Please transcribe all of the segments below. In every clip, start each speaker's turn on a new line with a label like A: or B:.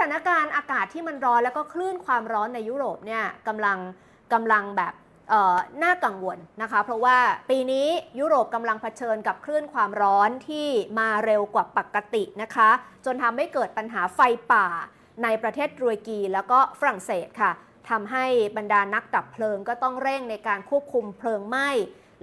A: ถานการณ์อากาศที่มันร้อนแล้วก็คลื่นความร้อนในยุโรปเนี่ยกำลังกำลังแบบน่ากังวลนะคะ เพราะว่าปีนี้ยุโรปกำลังเผชิญกับคลื่นความร้อนที่มาเร็วกว่าปกตินะคะ จนทำให้เกิดปัญหาไฟป่าในประเทศตุรกีแล้วก็ฝรั่งเศสค่ะทำให้บรรดานักดับเพลิงก็ต้องเร่งในการควบคุมเพลิงไหม้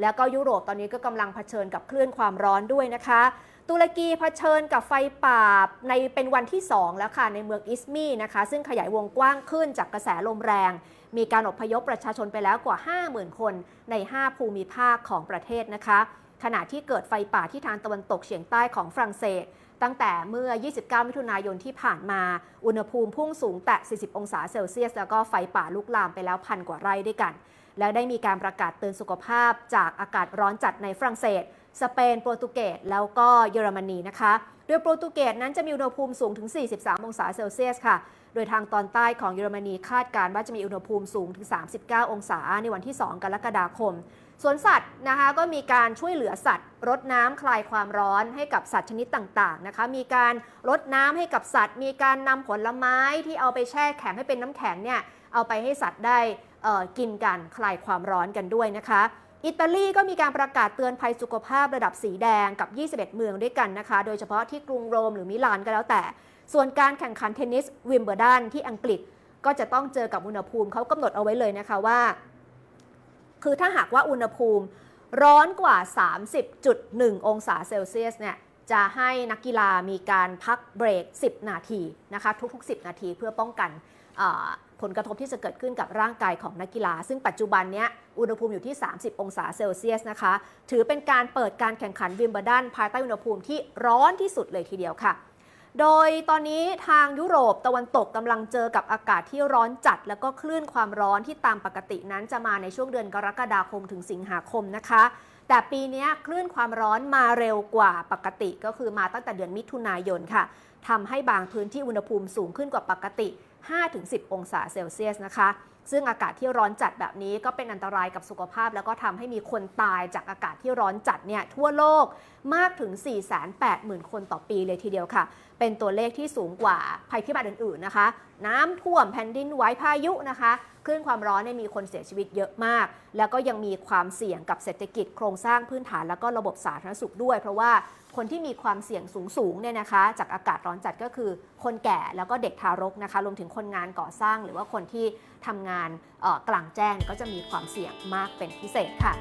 A: แล้วก็ยุโรปตอนนี้ก็กำลังเผชิญกับคลื่นความร้อนด้วยนะคะ ตุรกีเผชิญกับไฟป่าในเป็นวันที่ 2 แล้วค่ะ ในเมืองอิสมีนะคะ ซึ่งขยายวงกว้างขึ้นจากกระแสลมแรง มีการอพยพประชาชนไปแล้วกว่า 50,000 คนใน 5 ภูมิภาคของประเทศนะคะ ขณะที่เกิดไฟป่าที่ทางตะวันตกเฉียงใต้ของฝรั่งเศส ตั้งแต่เมื่อ 29 มิถุนายนที่ผ่านมา อุณหภูมิพุ่งสูงแตะ 40 องศาเซลเซียส แล้วก็ไฟป่าลุกลามไปแล้วพันกว่าไร่ด้วยกัน แล้วได้มีการประกาศเตือนสุขภาพจากอากาศร้อนจัดในฝรั่งเศส สเปน โปรตุเกส แล้วก็เยอรมนีนะคะ โดยโปรตุเกสนั้นจะมีอุณหภูมิสูงถึง 43 องศาเซลเซียสค่ะ โดยทางตอนใต้ของเยอรมนีคาดการณ์ว่าจะมีอุณหภูมิสูงถึง 39 องศาในวันที่ 2 กรกฎาคม สวนสัตว์นะคะก็มีการช่วยเหลือสัตว์รดน้ำคลายความร้อนให้กับสัตว์ชนิดต่างๆนะคะ มีการรดน้ำให้กับสัตว์ มีการนำผลไม้ที่เอาไปแช่แข็งให้เป็นน้ำแข็งเนี่ยเอาไปให้สัตว์ได้กินกันคลายความร้อนกันด้วยนะคะ อิตาลีก็มีการประกาศเตือนภัยสุขภาพระดับสีแดงกับ 21 เมืองด้วยกันนะคะ โดยเฉพาะที่กรุงโรมหรือมิลานก็แล้วแต่ ส่วนการแข่งขันเทนนิสวิมเบอร์ดันที่อังกฤษก็จะต้องเจอกับอุณหภูมิเขากำหนดเอาไว้เลยนะคะว่า คือถ้าหากว่าอุณหภูมิร้อนกว่า 30.1 องศาเซลเซียสเนี่ยจะให้นักกีฬามีการพักเบรก 10 นาทีนะคะทุกๆ 10 นาทีเพื่อป้องกันผลกระทบที่จะเกิดขึ้นกับร่างกายของนักกีฬา ซึ่งปัจจุบันเนี้ยอุณหภูมิอยู่ที่ 30 องศาเซลเซียสนะคะ ถือเป็นการเปิดการแข่งขันวิมเบลดันภายใต้อุณหภูมิที่ร้อนที่สุดเลยทีเดียวค่ะ โดยตอนนี้ทางยุโรปตะวันตกกำลังเจอกับอากาศที่ร้อนจัด แล้วก็คลื่นความร้อนที่ตามปกตินั้นจะมาในช่วงเดือนกรกฎาคมถึงสิงหาคมนะคะ แต่ปีนี้คลื่นความร้อนมาเร็วกว่าปกติ ก็คือมาตั้งแต่เดือนมิถุนายนค่ะทำให้บางพื้นที่อุณหภูมิสูงขึ้นกว่าปกติ 5-10 องศาเซลเซียสนะคะ ซึ่งอากาศที่ร้อนจัดแบบนี้ก็เป็นอันตรายกับสุขภาพ แล้วก็ทำให้มีคนตายจากอากาศที่ร้อนจัดเนี่ยทั่วโลกมากถึง 480,000 คนต่อปีเลยทีเดียวค่ะ เป็นตัวเลขที่สูงกว่าภัยพิบัติอื่นๆนะคะ น้ำท่วมแผ่นดินไหวพายุนะคะคลื่นความร้อนเนี่ยมีคนเสียชีวิตเยอะมาก แล้วก็ยังมีความเสี่ยงกับเศรษฐกิจโครงสร้างพื้นฐานแล้วก็ระบบสาธารณสุขด้วย เพราะว่า คนที่มีความเสี่ยงสูงสูงเนี่ยนะคะ จากอากาศร้อนจัดก็คือ คนแก่แล้วก็เด็กทารกนะคะรวมถึงคนงานก่อสร้าง หรือว่าคนที่ทำงานกลางแจ้งก็จะมีความเสี่ยงมากเป็นพิเศษค่ะ